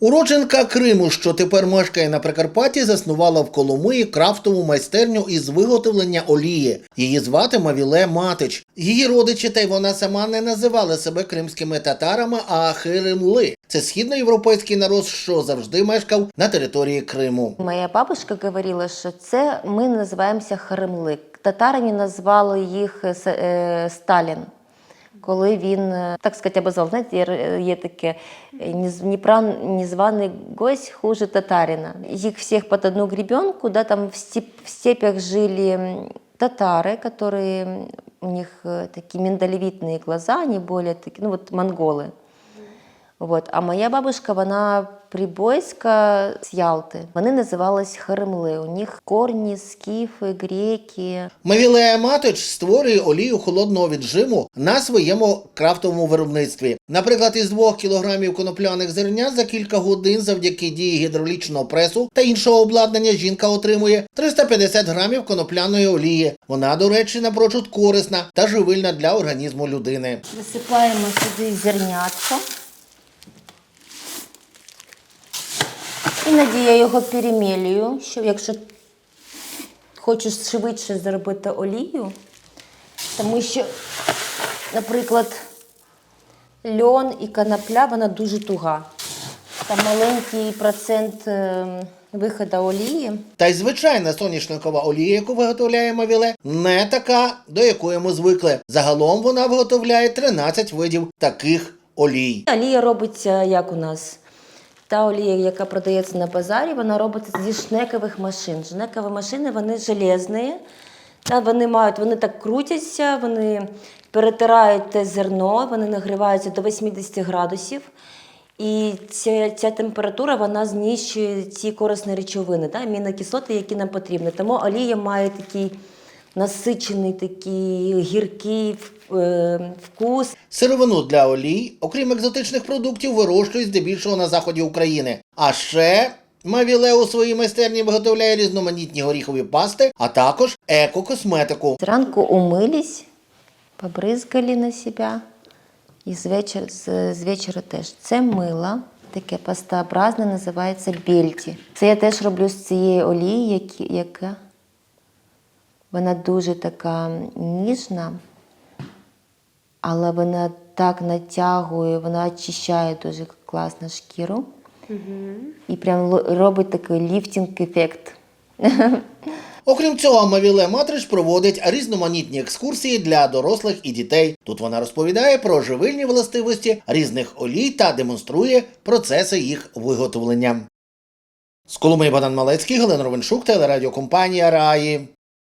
Уродженка Криму, що тепер мешкає на Прикарпатті, заснувала в Коломиї крафтову майстерню із виготовлення олії. Її звати Мавіле Матич. Її родичі та й вона сама не називали себе кримськими татарами, а хиримли. Це східноєвропейський народ, що завжди мешкав на території Криму. Моя бабушка говорила, що це ми називаємося Харемли. Татарині назвали їх е, е, Сталін Коли він, е, так сказати, обозвав, знаєте, є- є таке е, «Нез- непра- незваний гость хуже татарина. Їх всіх під одну гребенку, да, там в, степ, в степях жили м, татары, которые, м, у них э, такие миндалевидные глаза, они более такие, ну вот монголы. Вот. А моя бабушка, вона прибойська з Ялти. Вони називались Харемли. У них корні, скіфи, греки. Мавілея Матич створює олію холодного віджиму на своєму крафтовому виробництві. Наприклад, із 2 кілограмів конопляних зернят за кілька годин завдяки дії гідравлічного пресу та іншого обладнання жінка отримує 350 грамів конопляної олії. Вона, до речі, напрочуд корисна та живильна для організму людини. Висипаємо сюди зернятко. Іноді я його перемілюю, що якщо хочу швидше зробити олію, тому що, наприклад, льон і конопля, вона дуже туга. Там маленький процент е, виходу олії. Та й звичайна соняшникова олія, яку виготовляє Мавіле, не така, до якої ми звикли. Загалом вона виготовляє 13 видів таких олій. Олія робиться як у нас. Та олія, яка продається на базарі, вона робиться зі шнекових машин. Шнекові машини вони железні. Та вони мають, вони так крутяться, вони перетирають те зерно, вони нагріваються до 80 градусів. І ця, ця температура вона знищує ці корисні речовини, та, амінокислоти, які нам потрібні. Тому олія має такий насичений, такий гіркий е, вкус. Сировину для олій, окрім екзотичних продуктів, вирощують здебільшого на заході України. А ще Мавіле у своїй майстерні виготовляє різноманітні горіхові пасти, а також еко-косметику. Зранку умились, побризгали на себе. І з вечора, з, вечора теж. Це мило, таке пастообразне, називається бельті. Це я теж роблю з цієї олії, яка вона дуже така ніжна, але вона так натягує, вона очищає дуже класно шкіру. І прям робить такий ліфтинг-ефект. Окрім цього, Мавіле Матрич проводить різноманітні екскурсії для дорослих і дітей. Тут вона розповідає про живильні властивості різних олій та демонструє процеси їх виготовлення. З Коломиї Богдан Малецький, Галина Ровеншук, телерадіокомпанія Раї.